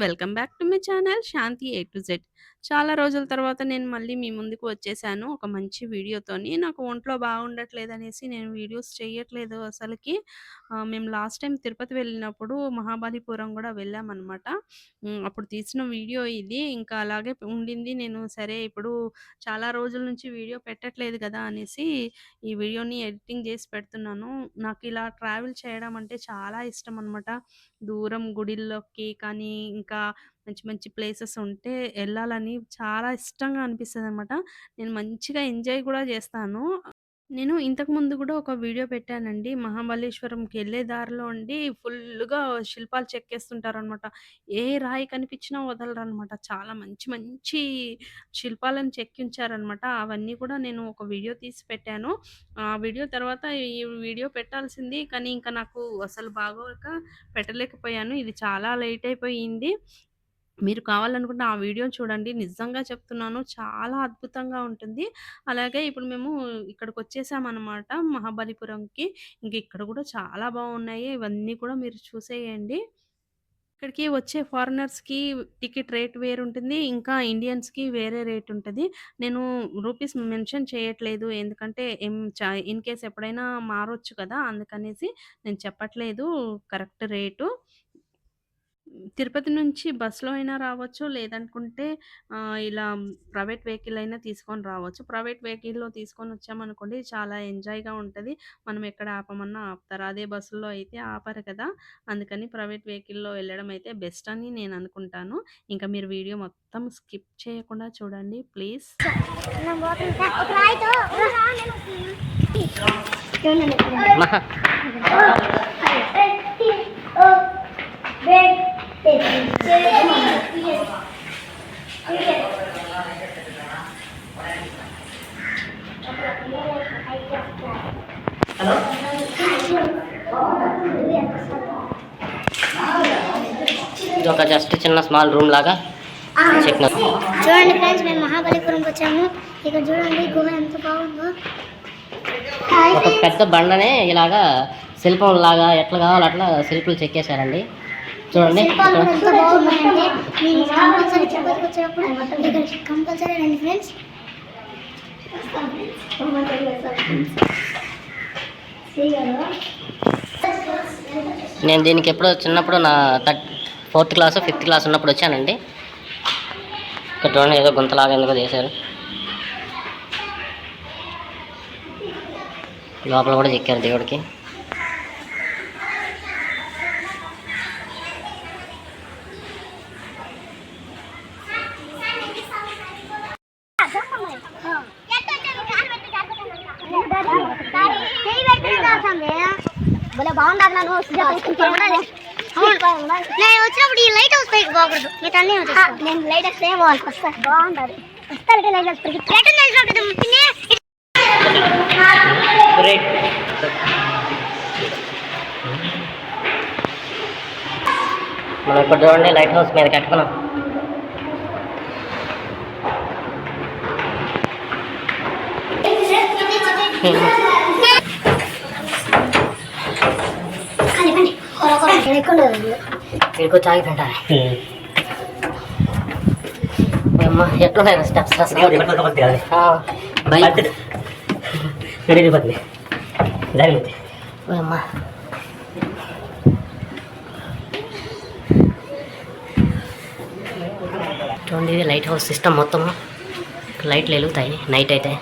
Welcome back my channel Shanti A to Z. చాలా రోజుల తర్వాత నేను మళ్ళీ మీ ముందుకు వచ్చేసాను. ఒక మంచి వీడియోతోని. నాకు ఒంట్లో బాగుండట్లేదు అనేసి నేను వీడియోస్ చేయట్లేదు అసలుకి. మేము లాస్ట్ టైం తిరుపతి వెళ్ళినప్పుడు మహాబలిపురం కూడా వెళ్ళామన్నమాట. అప్పుడు తీసిన వీడియో ఇది. ఇంకా అలాగే ఉండింది. నేను సరే ఇప్పుడు చాలా రోజుల నుంచి వీడియో పెట్టట్లేదు కదా అనేసి ఈ వీడియోని ఎడిటింగ్ చేసి పెడుతున్నాను. నాకు ఇలా ట్రావెల్ చేయడం అంటే చాలా ఇష్టం అనమాట దూరం గుడిల్లోకి కానీ ఇంకా మంచి మంచి ప్లేసెస్ ఉంటే వెళ్ళాలని చాలా ఇష్టంగా అనిపిస్తుంది అనమాట నేను మంచిగా ఎంజాయ్ కూడా చేస్తాను. నేను ఇంతకు ముందు కూడా ఒక వీడియో పెట్టానండి. మహాబలేశ్వరంకి వెళ్ళే దారిలో ఉండి ఫుల్గా శిల్పాలు చెక్కేస్తుంటారనమాట ఏ రాయి కనిపించినా వదలరనమాట. చాలా మంచి మంచి శిల్పాలను చెక్కి ఉంచారనమాట. అవన్నీ కూడా నేను ఒక వీడియో తీసి పెట్టాను. ఆ వీడియో తర్వాత ఈ వీడియో పెట్టాల్సింది. కానీ ఇంకా నాకు అసలు బాగోక పెట్టలేకపోయాను. ఇది చాలా లేట్ అయిపోయింది. మీరు కావాలనుకుంటే ఆ వీడియో చూడండి నిజంగా చెప్తున్నాను చాలా అద్భుతంగా ఉంటుంది అలాగే ఇప్పుడు మేము ఇక్కడికి వచ్చేసామన్నమాట మహాబలిపురంకి ఇంక ఇక్కడ కూడా చాలా బాగున్నాయి ఇవన్నీ కూడా మీరు చూసేయండి ఇక్కడికి వచ్చే ఫారినర్స్‌కి టికెట్ రేట్ వేరుంటుంది. ఇంకా ఇండియన్స్‌కి వేరే రేట్ ఉంటుంది నేను రూపీస్ మెన్షన్ చేయట్లేదు. ఎందుకంటే ఏం చ ఇన్ కేస్ ఎప్పుడైనా మారొచ్చు కదా! అందుకనేసి నేను చెప్పట్లేదు కరెక్ట్ రేటు. తిరుపతి నుంచి బస్‌లో అయినా రావచ్చు. లేదనుకుంటే ఇలా ప్రైవేట్ వెహికల్ అయినా తీసుకొని రావచ్చు. ప్రైవేట్ వెహికల్‌లో తీసుకొనొచ్చామనుకోండి చాలా ఎంజాయ్‌గా ఉంటది. మనం ఎక్కడ ఆపమన్నా ఆపుతారు. అదే బస్సుల్లో అయితే ఆపరు కదా! అందుకని ప్రైవేట్ వెహికల్‌లో వెళ్ళడం అయితే బెస్ట్ అని నేను అనుకుంటాను. ఇంకా మీరు వీడియో మొత్తం స్కిప్ చేయకుండా చూడండి ప్లీజ్. ఇది ఒక జస్ట్ చిన్న స్మాల్ రూమ్ లాగా చెప్పిన. చూడండి ఫ్రెండ్స్ మేము మహాబలిపురంకి వచ్చాము. ఇక్కడ చూడండి గుహ ఎంత బాగుందో. ఒక పెద్ద బండనే ఇలాగా శిల్పం లాగా ఎట్లా కావాలో అట్లా శిల్పులు చెక్కేశారండి. చూడండి. కంపల్సరీ రండి ఫ్రెండ్స్. నేను దీనికి ఎప్పుడో చిన్నప్పుడు నా third fourth class fifth class ఉన్నప్పుడు వచ్చానండి. ఇక్కడ చూడండి ఏదో గుంతలాగా ఎందుకో చేశారు. లోపల కూడా చెక్కారు దేవుడికి. నేను వచ్చినప్పుడు ఈ లైట్ హౌస్ పైకి పోకూడదు. మిగతా అన్నీ నేను లైట్ హౌస్ ఏమో వస్తా. బాగుంటుంది వస్తాను లైట్ హౌస్ తెలిసినప్పుడు పిన్ని? గ్రేట్ మనం ఇప్పుడు చూడండి లైట్ హౌస్ మీదకి ఎక్కుతున్నాం ఇంకో చాయ్ తింటారు అమ్మా ఎట్లున్నాయి స్టెప్స్ అసలు ఆ, బైక్ అమ్మా చూడండి ఇది లైట్ హౌస్ సిస్టమ్ మొత్తం లైట్లు వెలుగుతాయి నైట్ అయితే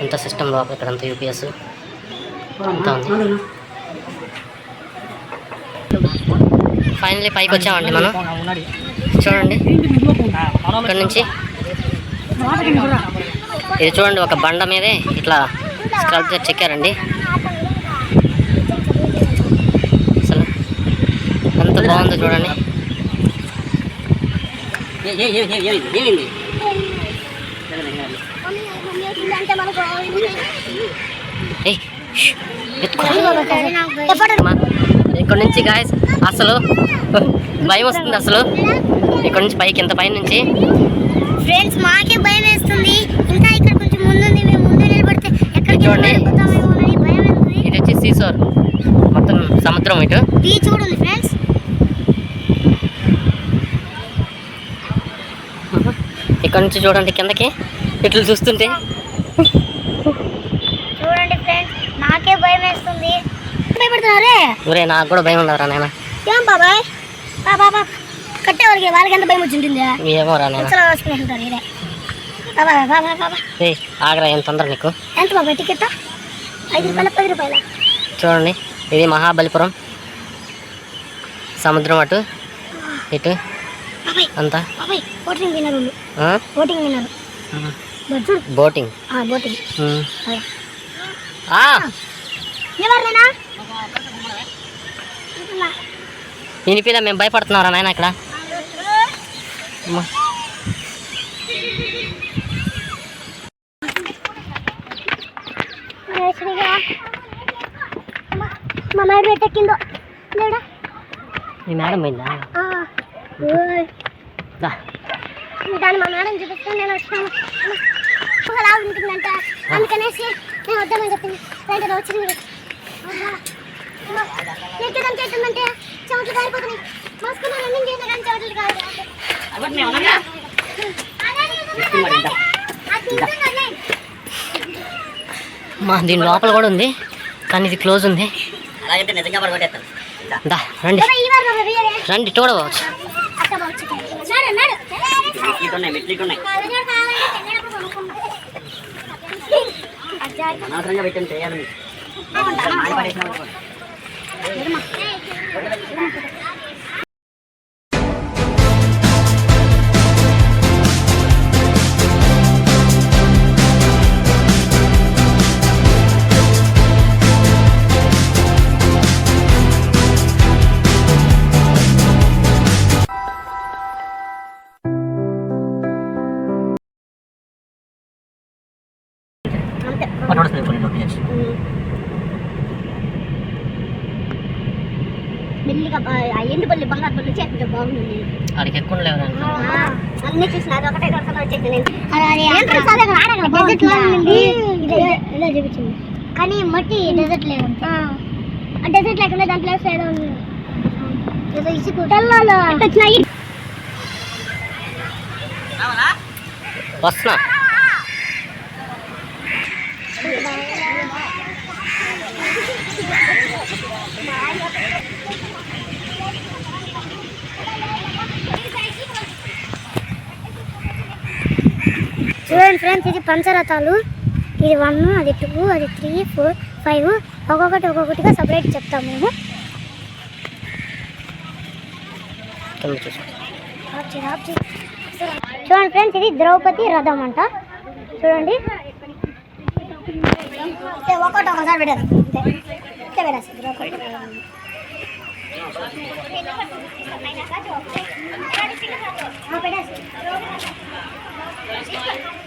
ఇంత సిస్టమ్ లోపల ఇక్కడ అంతా యూపీఎస్ అంతా ఉంది ఫైనలీ పైకి వచ్చామండి మనం. చూడండి. ఇక్కడ నుంచి. ఇది చూడండి ఒక బండ మీదే ఇట్లా స్కల్ప్చర్ చెక్కారండి. అసలు ఎంత బాగుందో చూడండి. ఇక్కడ నుంచి గాయస్ అసలు భయం వస్తుంది అసలు. ఇక్కడ నుంచి పైకి ఇంత పైన నుంచి? ఫ్రెండ్స్ మాకే భయం వేస్తుంది. ఇంకా ఇక్కడ కొంచెం ముందుంది మేము ముందు నిలబడితే చూడండి. ఇది వచ్చి సీసోర్. మొత్తం సముద్రం ఇటు. చూడండి కూడా ఉంది ఫ్రెండ్స్ ఇక్కడ నుంచి చూడండి కిందకి. ఇట్లు చూస్తుంటే భయపడుతున్నారే? ఒరే నాకు కూడా భయం ఉందరా నాయన. ఏం బాబాయ్? బాబా కట్టే వాళ్ళకి ఎంత భయం వచ్చింటుంది ఏమో రా నాయన. బాబా బాబా ఆగరా ఏం తొందర నీకు? ఎంత బాబా టికెట్? ఐదు రూపాయల పది రూపాయల? చూడండి ఇది మహాబలిపురం. సముద్రం అటు ఇటు అంతా. బాబాయ్ ఓటింగ్ వినరు? ఓటింగ్ వినరు. బట్ చూడు. బోటింగ్ ఆ, వినిపిలా మేము భయపడుతున్నారా నాయన ఇక్కడ. మా మేడం పోయిందా. దాన్ని మా మేడం చూపిస్తే నేను వచ్చాను ఒకలా ఉంటుందంట అందుకనేసి నేను వద్దామని చెప్పింది వెంటనే వచ్చింది. అమ్మా. ఎక్కేదానికి ఎట్టుందంటే చెమటలు కారిపోతున్నాయి మోసుకున్నాను రన్నింగ్ చేసిన కానీ చెమటలు కాదు. మా దీని లోపల కూడా ఉంది కానీ ఇది క్లోజ్ ఉంది. దా రండి. రండి చూడవచ్చు మెల్లిగా ఎండు పల్లి బంగారు పల్లి చేస్తుంటే బాగుంది. అక్కడికి ఎక్కువ లేవు దాంట్లో. అన్ని చూసిన అది ఒకటే దొరకదు కానీ మట్టి డెజర్ట్ లేదు ఆ. డెజర్ట్ లేకుండా దాంట్లో ఏదో ఉంది. ఏదో ఇసుకు. వచ్చినాయి? వస్తున్నా. చూడండి ఫ్రెండ్స్ ఇది పంచరథాలు. ఇది వన్ అది టూ అది త్రీ ఫోర్ ఫైవ్ ఒక్కొక్కటి ఒక్కొక్కటిగా సపరేట్ చెప్తాం మేము. చూడండి ఫ్రెండ్స్ ఇది ద్రౌపది రథం అంట. చూడండి. ఒకటి ఒకసారి పెట్టారు అంతే. అంతే ద్రౌపది రథం.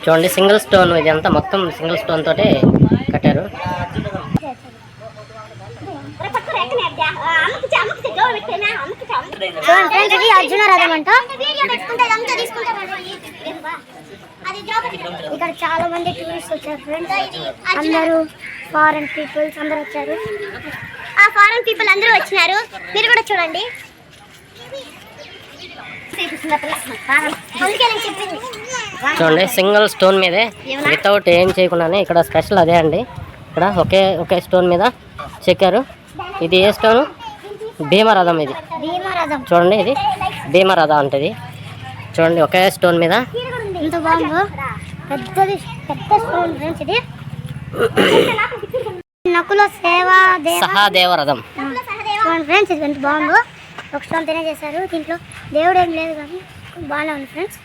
చూడండి సింగిల్ స్టోన్ ఇది అంతా మొత్తం సింగిల్ స్టోన్ తోటే కట్టారు. అర్జున రథం అంట ఇక్కడ చాలా మంది టూరిస్ట్ వచ్చారు ఫ్రెండ్స్ అందరూ ఫారెన్ పీపుల్స్ అందరూ వచ్చారు. ఆ ఫారెన్ పీపుల్ అందరూ వచ్చినారు. మీరు కూడా చూడండి. అందుకే నేను చెప్పింది. చూడండి సింగిల్ స్టోన్ మీదే. వితౌట్ ఏం చేయకుండానే ఇక్కడ స్పెషల్ అదే అండి. ఇక్కడ ఒకే ఒకే స్టోన్ మీద చెక్కారు. ఇది ఏ స్టోన్? భీమరథం ఇది. చూడండి ఇది భీమరథం అంటది. చూడండి ఒకే స్టోన్ మీద. నకుల సహాదేవరథం. ఫ్రెండ్స్ ఇది ఎంత బాగుందో. ఒక స్టోన్ తినే చేశారు దీంట్లో దేవుడు ఏం లేదు కానీ బాగానే ఉంది ఫ్రెండ్స్.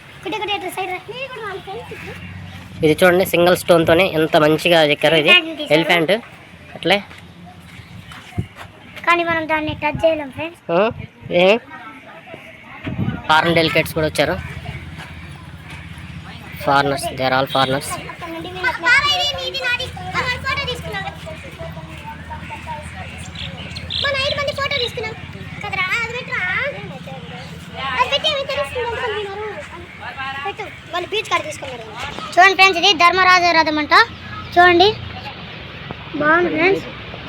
ఇది చూడండి సింగిల్ స్టోన్ తోనే ఎంత మంచిగా చెక్కారు ఇది ఎలిఫెంట్ అట్లే కానీ మనం దాన్ని టచ్ చేయలేం ఫ్రెండ్స్ ఫారెన్ డెలికేట్స్ కూడా వచ్చారు foreigners they are all foreigners photo తీసుకున్నాం కదరా అది పెట్టరా అది పెట్టి ఏమి తెలుస్తుంది వాళ్ళు బీచ్ కాడ తీసుకున్నారు చూడండి ఫ్రెండ్స్ ఇది ధర్మరాజ రథం అంట చూడండి. బాగుంది ఫ్రెండ్స్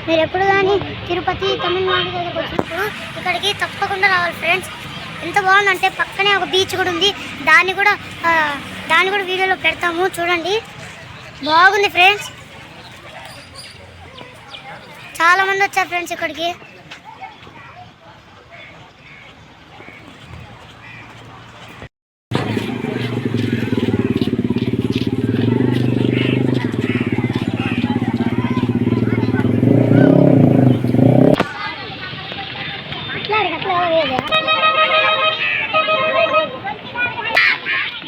మీరు ఎప్పుడు కానీ తిరుపతి తమిళనాడు దగ్గరకు వచ్చినప్పుడు ఇక్కడికి తప్పకుండా రావాలి ఫ్రెండ్స్ ఎంత బాగుందంటే పక్కనే ఒక బీచ్ కూడా ఉంది. దాన్ని కూడా దాన్ని కూడా వీడియోలో పెడతాము. చూడండి. బాగుంది ఫ్రెండ్స్ చాలా మంది వచ్చారు ఫ్రెండ్స్ ఇక్కడికి.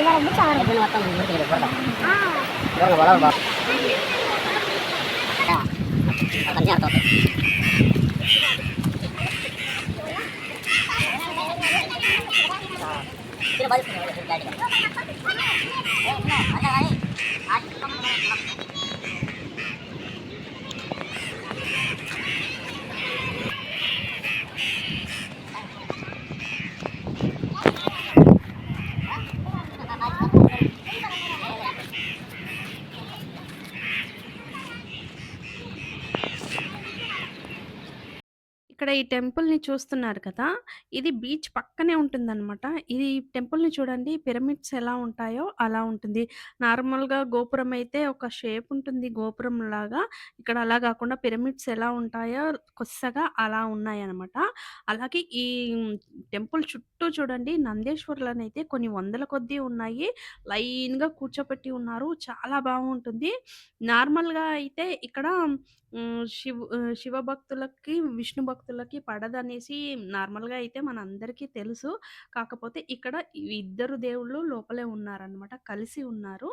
இவரை முடிச்சு அவரை பொண்ணு மொத்தம் முடிச்சுக்கிட்டு போட்டோம் வளரும் பா கொஞ்சம் அர்த்தம் பதில் சொல்லுங்க ఇక్కడ ఈ టెంపుల్‌ని చూస్తున్నారు కదా! ఇది బీచ్ పక్కనే ఉంటుందనమాట. ఇది టెంపుల్‌ని చూడండి పిరమిడ్స్ ఎలా ఉంటాయో అలా ఉంటుంది. నార్మల్‌గా గోపురం అయితే ఒక షేప్ ఉంటుంది గోపురంలాగా. ఇక్కడ అలా కాకుండా పిరమిడ్స్ ఎలా ఉంటాయో కొచ్చగా అలా ఉన్నాయన్నమాట. అలాగే ఈ టెంపుల్ చుట్టూ చూడండి నందేశ్వరులనైతే కొన్ని వందల కొద్దీ ఉన్నాయి. లైన్‌గా కూర్చోపెట్టి ఉన్నారు. చాలా బాగుంటుంది. నార్మల్‌గా అయితే ఇక్కడ హ్మ్. శివ్ శివ భక్తులకి, విష్ణు వాళ్ళకి పడదనేసి నార్మల్‌గా అయితే మనందరికీ తెలుసు. కాకపోతే ఇక్కడ ఇద్దరు దేవుళ్ళు లోపలే ఉన్నారనమాట. కలిసి ఉన్నారు.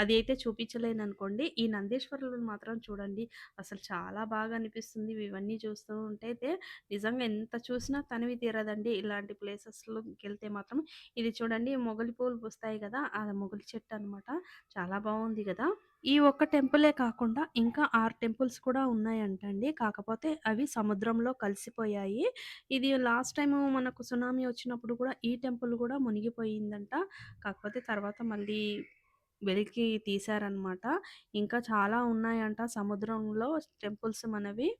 అది అయితే చూపించలేననుకోండి. ఈ నందీశ్వరులను మాత్రం చూడండి. అసలు చాలా బాగా అనిపిస్తుంది. ఇవన్నీ చూస్తూ ఉంటే అయితే నిజంగా ఎంత చూసినా తనివి తీరదండి. ఇలాంటి ప్లేసెస్లోకి వెళ్తే మాత్రం. ఇది చూడండి మొగలి పూలు పూస్తాయి కదా ఆ మొగలి చెట్టు అనమాట. చాలా బాగుంది కదా ఈ ఒక్క టెంపులే కాకుండా ఇంకా ఆరు టెంపుల్స్ కూడా ఉన్నాయంటండి. కాకపోతే అవి సముద్రంలో కలిసిపోయాయి. ఇది లాస్ట్ టైం మనకు సునామీ వచ్చినప్పుడు కూడా ఈ టెంపుల్ కూడా మునిగిపోయిందంట. కాకపోతే తర్వాత మళ్ళీ వెలికి తీశారనమాట. ఇంకా చాలా ఉన్నాయంట సముద్రంలో టెంపుల్స్ మనవి.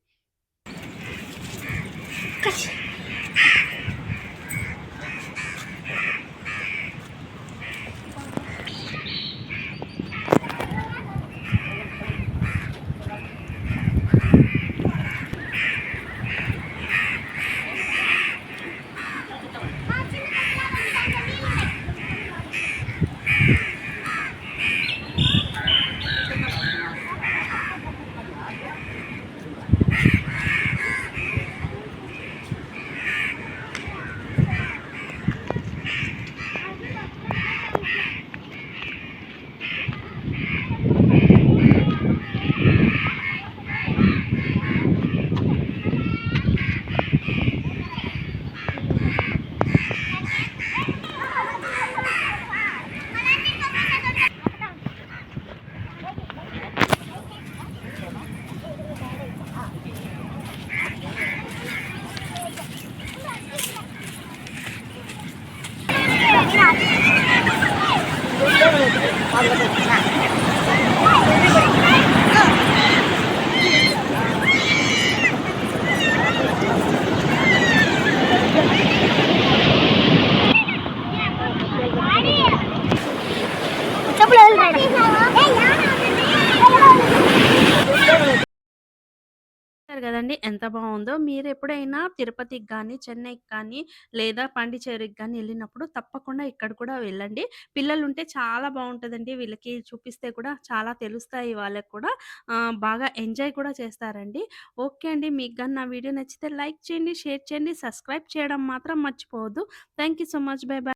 గదండీ ఎంత బావుందో. మీరెప్పుడైనా తిరుపతికి గానీ, చెన్నైకి కానీ, లేదా పాండిచ్చేరికి గానీ ఎళ్ళినప్పుడు తప్పకుండా ఇక్కడ కూడా వెళ్ళండి. పిల్లలుంటే చాలా బావుంటదండి. వీళ్ళకి చూపిస్తే కూడా చాలా తెలుస్తాయి వాళ్ళకి కూడా. బాగా ఎంజాయ్ కూడా చేస్తారండి. ఓకే అండి. మీకు గాని నా వీడియో నచ్చితే లైక్ చేయండి, షేర్ చేయండి, సబ్స్క్రైబ్ చేయడం మాత్రం మర్చిపోవద్దు. Thank you so much. Bye bye.